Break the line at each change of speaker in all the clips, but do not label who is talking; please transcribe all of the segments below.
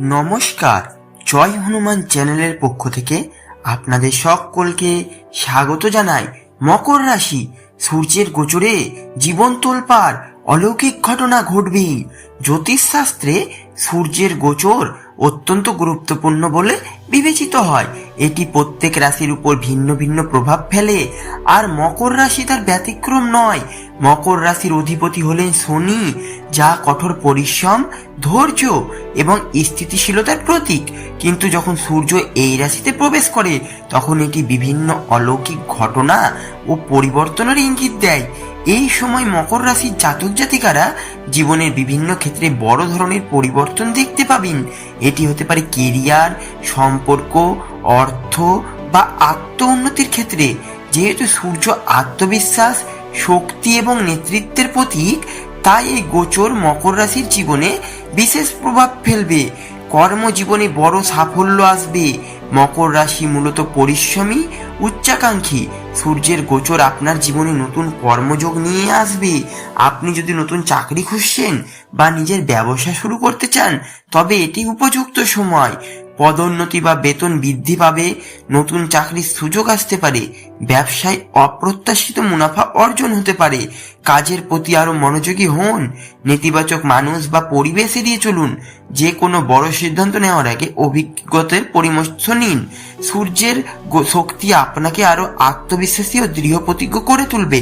নমস্কার, জয় হনুমান চ্যানেলের পক্ষ থেকে আপনাদের সকলকে স্বাগত জানাই মকর রাশি। সূর্যের গোচরে জীবন তোলপার অলৌকিক ঘটনা ঘটবে। জ্যোতিষশাস্ত্রে সূর্যের গোচর অত্যন্ত গুরুত্বপূর্ণ বলে বিবেচিত হয়। এটি প্রত্যেক রাশির উপর ভিন্ন ভিন্ন প্রভাব ফেলে। আর মকর রাশি তার ব্যতিক্রম নয় মকর রাশির অধিপতি হলেন শনি, যা কঠোর পরিশ্রম, ধৈর্য এবং স্থিতিশীলতার প্রতীক। কিন্তু যখন সূর্য এই রাশিতে প্রবেশ করে, তখন এটি বিভিন্ন অলৌকিক ঘটনা ও পরিবর্তনের ইঙ্গিত দেয়। এই সময় মকর রাশির জাতক জাতিকারা জীবনের বিভিন্ন ক্ষেত্রে বড় ধরনের পরিবর্তন দেখতে পাবেন। এটি হতে পারে কেরিয়ার, সম্পর্ক, অর্থ বা আত্ম উন্নতির ক্ষেত্রে। যেহেতু সূর্য আত্মবিশ্বাস শক্তি এবং নেতৃত্বের প্রতীক, তাই এই গোচর মকর রাশির জীবনে বিশেষ প্রভাব ফেলবে। কর্মজীবনে বড় সাফল্য আসবে। মকর রাশি মূলত পরিশ্রমী, উচ্চাকাঙ্ক্ষী। সূর্যের গোচর আপনার জীবনে নতুন কর্মযোগ নিয়ে আসবে। আপনি যদি নতুন চাকরি খুঁজছেন বা নিজের ব্যবসা শুরু করতে চান, তবে এটি উপযুক্ত সময়। পদোন্নতি বা বেতন বৃদ্ধি পাবে, নতুন চাকরির সুযোগ আসতে পারে, ব্যবসায় অপ্রত্যাশিত মুনাফা অর্জন হতে পারে, কাজের প্রতি আরও মনোযোগী হন, নেতিবাচক মানুষ বা পরিবেশ এড়িয়ে চলুন যে কোনো বড় সিদ্ধান্ত নেওয়ার আগে অভিজ্ঞতার পরামর্শ নিন, সূর্যের শক্তি আপনাকে আরও আত্মবিশ্বাসী ও দৃঢ় প্রতিজ্ঞ করে তুলবে,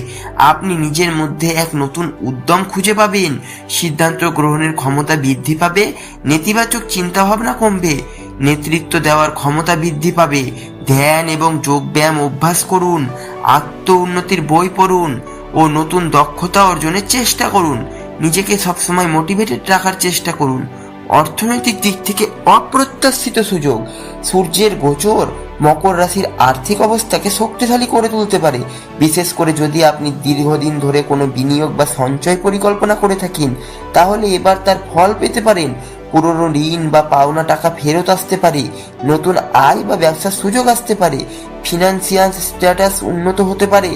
আপনি নিজের মধ্যে এক নতুন উদ্যম খুঁজে পাবেন, সিদ্ধান্ত গ্রহণের ক্ষমতা বৃদ্ধি পাবে, নেতিবাচক চিন্তাভাবনা কমবে নেতৃত্ব দেওয়ার ক্ষমতা বৃদ্ধি পাবে। ধ্যান এবং যোগব্যায়াম অভ্যাস করুন আত্ম উন্নতির বই পড়ুন ও নতুন দক্ষতা অর্জনের চেষ্টা করুন। নিজেকে সবসময় মোটিভেটেড রাখার চেষ্টা করুন। অর্থনৈতিক দিক থেকে অপ্রত্যাশিত সুযোগ। সূর্যের গোচর মকর রাশির আর্থিক অবস্থাকে শক্তিশালী করে তুলতে পারে। বিশেষ করে যদি আপনি দীর্ঘদিন ধরে কোনো বিনিয়োগ বা সঞ্চয় পরিকল্পনা করে থাকেন, তাহলে এবার তার ফল পেতে পারেন। পুরনো ঋণ বা পাওনা টাকা ফেরত আসতে পারে, নতুন আয় বা ব্যবসার সুযোগ আসতে পারে ফিনান্সিয়াল স্ট্যাটাস উন্নত হতে পারে।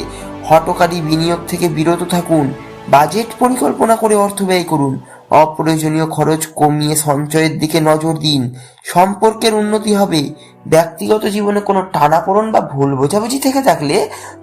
হটকারী বিনিয়োগ থেকে বিরত থাকুন বাজেট পরিকল্পনা করে অর্থ ব্যয় করুন, অপ্রয়োজনীয় খরচ কমিয়ে সঞ্চয়ের দিকে নজর দিন, সম্পর্কের উন্নতি হবে, ব্যক্তিগত জীবনে কোনো টানাপোড়ন বা ভুল বোঝাবুঝি থেকে থাকলে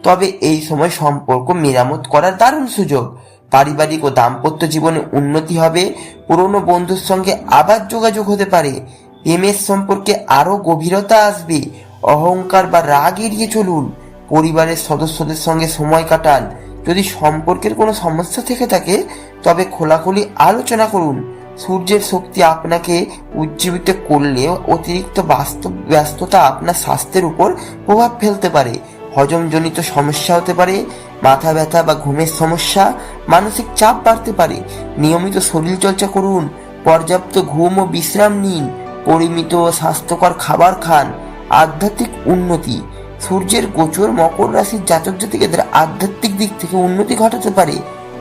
তবে এই সময় সম্পর্ক মেরামত করার দারুণ সুযোগ। পারিবারিক ও দাম্পত্য জীবনে উন্নতি হবে। পুরনো বন্ধুর সঙ্গে আবার যোগাযোগ হতে পারে। প্রেমের সম্পর্কে আরও গভীরতা আসবে। অহংকার বা রাগ এড়িয়ে চলুন। পরিবারের সদস্যদের সঙ্গে সময় কাটান। যদি সম্পর্কের কোনো সমস্যা থেকে থাকে, তবে খোলাখুলি আলোচনা করুন। সূর্যের শক্তি আপনাকে উজ্জীবিত করলেও অতিরিক্ত বাস্তব ব্যস্ততা আপনার স্বাস্থ্যের উপর প্রভাব ফেলতে পারে। হজমজনিত সমস্যা হতে পারে। মাথা ব্যথা বা ঘুমের সমস্যা, মানসিক চাপ বাড়তে পারে। নিয়মিত শরীর চর্চা করুন, পর্যাপ্ত ঘুম ও বিশ্রাম নিন, পরিমিত স্বাস্থ্যকর খাবার খান, আধ্যাত্মিক উন্নতি। সূর্যের গোচর মকর রাশির জাতক জাতিকাদের আধ্যাত্মিক দিক থেকে উন্নতি ঘটাতে পারে।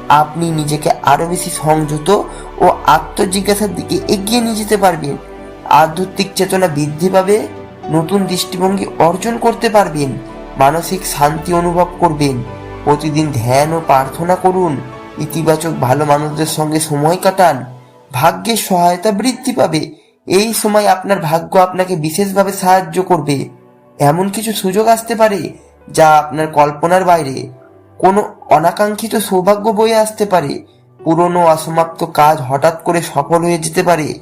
আপনি নিজেকে আরও বেশি সংযত ও আত্মজিজ্ঞাসার দিকে এগিয়ে নিয়ে যেতে পারবেন। আধ্যাত্মিক চেতনা বৃদ্ধি পাবে, নতুন দৃষ্টিভঙ্গি অর্জন করতে পারবেন, মানসিক শান্তি অনুভব করবেন। প্রতিদিন ধ্যান ও প্রার্থনা করুন। ইতিবাচক ভালো মানুষদের সঙ্গে সময় কাটান। ভাগ্যের সহায়তা বৃদ্ধি পাবে। এই সময় আপনার ভাগ্য আপনাকে বিশেষভাবে সাহায্য করবে। এমন কিছু সুযোগ আসতে পারে যা আপনার কল্পনার বাইরে। কোনো অনাকাঙ্ক্ষিত সৌভাগ্য বয়ে আসতে পারে। পুরনো অসমাপ্ত কাজ হঠাৎ করে সফল হয়ে যেতে পারে।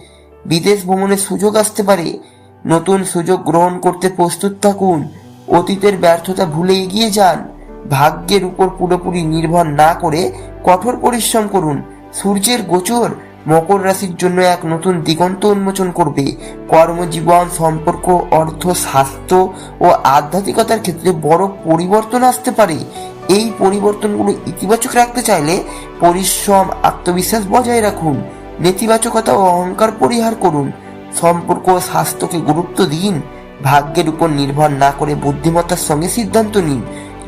বিদেশ ভ্রমণের সুযোগ আসতে পারে। নতুন সুযোগ গ্রহণ করতে প্রস্তুত থাকুন। অতীতের ব্যর্থতা ভুলে এগিয়ে যান। ভাগ্যের উপর পুরোপুরি নির্ভর না করে কঠোর পরিশ্রম করুন। সূর্যের গোচর মকর রাশির জন্য এক নতুন দিগন্ত উন্মোচন করবে। কর্মজীবন, সম্পর্ক, অর্থ, স্বাস্থ্য ও আধ্যাত্মিকতার ক্ষেত্রে বড় পরিবর্তন আসতে পারে। এই পরিবর্তনগুলো ইতিবাচক রাখতে চাইলে পরিশ্রম, আত্মবিশ্বাস বজায় রাখুন। নেতিবাচকতা ও অহংকার পরিহার করুন। সম্পর্ক ও স্বাস্থ্যকে গুরুত্ব দিন। ভাগ্যের উপর নির্ভর না করে বুদ্ধিমত্তার সঙ্গে সিদ্ধান্ত নিন।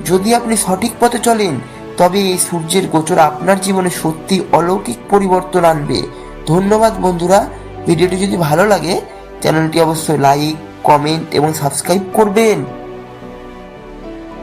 যদি আপনি সঠিক পথে চলেন, তবে এই সূর্যের গোচর আপনার জীবনে সত্যি অলৌকিক পরিবর্তন আনবে। ধন্যবাদ বন্ধুরা, ভিডিওটি যদি ভালো লাগে, চ্যানেলটি অবশ্যই লাইক কমেন্ট এবং সাবস্ক্রাইব করবেন।